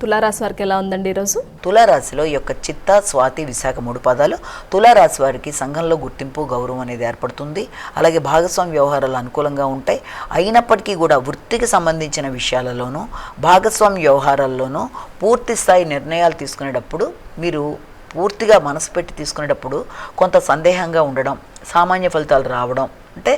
తులారాశి వారికి ఎలా ఉందండి ఈరోజు? తులారాశిలో ఈ యొక్క చిత్త స్వాతి విశాఖ మూడు పదాలు తులారాశి వారికి సంఘంలో గుర్తింపు గౌరవం అనేది ఏర్పడుతుంది. అలాగే భాగస్వామి వ్యవహారాలు అనుకూలంగా ఉంటాయి. అయినప్పటికీ కూడా వృత్తికి సంబంధించిన విషయాలలోనూ భాగస్వామి వ్యవహారాల్లోనూ పూర్తి స్థాయి నిర్ణయాలు తీసుకునేటప్పుడు మీరు పూర్తిగా మనసు పెట్టి తీసుకునేటప్పుడు కొంత సందేహంగా ఉండడం సామాన్య ఫలితాలు రావడం అంటే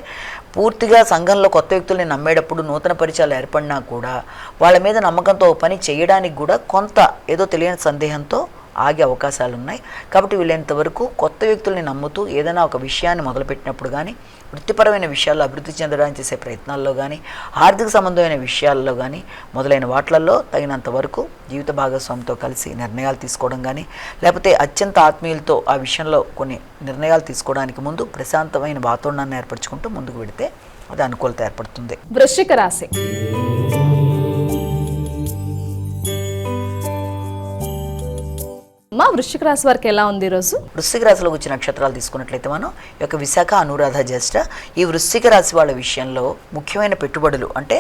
పూర్తిగా సంఘంలో కొత్త వ్యక్తుల్ని నమ్మేటప్పుడు నూతన పరిచయాలు ఏర్పడినా కూడా వాళ్ళ మీద నమ్మకంతో పని చేయడానికి కూడా కొంత ఏదో తెలియని సందేహంతో ఆగే అవకాశాలు ఉన్నాయి కాబట్టి వీళ్ళంతవరకు కొత్త వ్యక్తుల్ని నమ్ముతూ ఏదైనా ఒక విషయాన్ని మొదలుపెట్టినప్పుడు కానీ వృత్తిపరమైన విషయాల్లో అభివృద్ధి చెందడానికి చేసే ప్రయత్నాల్లో కానీ ఆర్థిక సంబంధమైన విషయాల్లో కానీ మొదలైన వాటిలలో తగినంత వరకు జీవిత భాగస్వామితో కలిసి నిర్ణయాలు తీసుకోవడం కానీ లేకపోతే అత్యంత ఆత్మీయులతో ఆ విషయంలో కొన్ని నిర్ణయాలు తీసుకోవడానికి ముందు ప్రశాంతమైన వాతావరణాన్ని ఏర్పరచుకుంటూ ముందుకు వెడితే అది అనుకూలత ఏర్పడుతుంది. వృశ్చిక రాశి. వృశ్చిక రాశి వారికి ఎలా ఉంది ఈరోజు వృశ్చిక రాశిలో వచ్చే నక్షత్రాలు తీసుకున్నట్లయితే మనం ఈ యొక్క విశాఖ అనురాధ జ్యేష్ఠ ఈ వృశ్చిక రాశి వాళ్ళ విషయంలో ముఖ్యమైన పెట్టుబడులు అంటే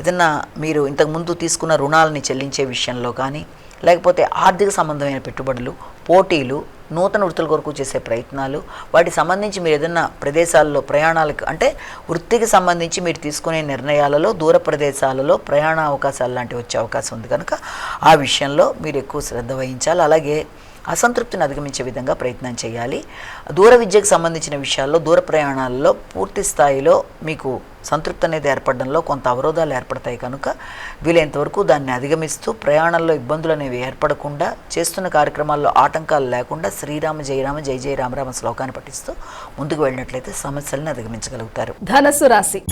ఏదన్నా మీరు ఇంతకుముందు తీసుకున్న రుణాలని చెల్లించే విషయంలో కానీ లేకపోతే ఆర్థిక సంబంధమైన పెట్టుబడులు పోటీలు నూతన వృత్తుల కొరకు చేసే ప్రయత్నాలు వాటికి సంబంధించి మీరు ఏదైనా ప్రదేశాల్లో ప్రయాణాలకు అంటే వృత్తికి సంబంధించి మీరు తీసుకునే నిర్ణయాలలో దూర ప్రదేశాలలో ప్రయాణ అవకాశాలు లాంటివి వచ్చే అవకాశం ఉంది. కనుక ఆ విషయంలో మీరు ఎక్కువ శ్రద్ధ వహించాలి. అలాగే అసంతృప్తిని అధిగమించే విధంగా ప్రయత్నం చేయాలి. దూర విద్యకు సంబంధించిన విషయాల్లో దూర ప్రయాణాల్లో పూర్తి స్థాయిలో మీకు సంతృప్తి అనేది ఏర్పడడంలో కొంత అవరోధాలు ఏర్పడతాయి కనుక వీలైనంతవరకు దాన్ని అధిగమిస్తూ ప్రయాణంలో ఇబ్బందులు అనేవి ఏర్పడకుండా చేస్తున్న కార్యక్రమాల్లో ఆటంకాలు లేకుండా శ్రీరామ జయరామ జయ జయ రామరామ శ్లోకాన్ని పఠిస్తూ ముందుకు వెళ్ళినట్లయితే సమస్యలను అధిగమించగలుగుతారు. ధనస్సు రాశి.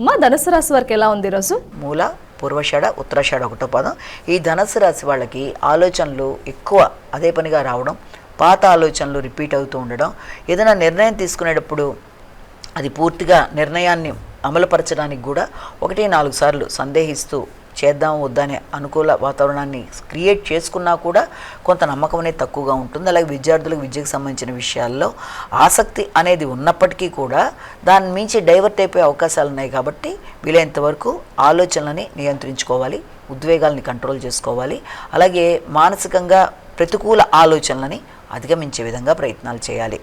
అమ్మా ధనుసు రాశి వారికి ఎలా ఉంది ఈరోజు మూల పూర్వషాఢ ఉత్తరాషాఢ ఒకటో పదం. ఈ ధనస్సు రాశి వాళ్ళకి ఆలోచనలు ఎక్కువ అదే పనిగా రావడం పాత ఆలోచనలు రిపీట్ అవుతూ ఉండడం ఏదైనా నిర్ణయం తీసుకునేటప్పుడు అది పూర్తిగా నిర్ణయాన్ని అమలుపరచడానికి కూడా ఒకటి నాలుగు సార్లు సందేహిస్తూ చేద్దాం వద్దనే అనుకూల వాతావరణాన్ని క్రియేట్ చేసుకున్నా కూడా కొంత నమ్మకం అనేది తక్కువగా ఉంటుంది. అలాగే విద్యార్థులకు విద్యకు సంబంధించిన విషయాల్లో ఆసక్తి అనేది ఉన్నప్పటికీ కూడా దాని మించి డైవర్ట్ అయిపోయే అవకాశాలు ఉన్నాయి కాబట్టి వీలైనంత వరకు ఆలోచనలని నియంత్రించుకోవాలి ఉద్వేగాల్ని కంట్రోల్ చేసుకోవాలి అలాగే మానసికంగా ప్రతికూల ఆలోచనలని అధిగమించే విధంగా ప్రయత్నాలు చేయాలి.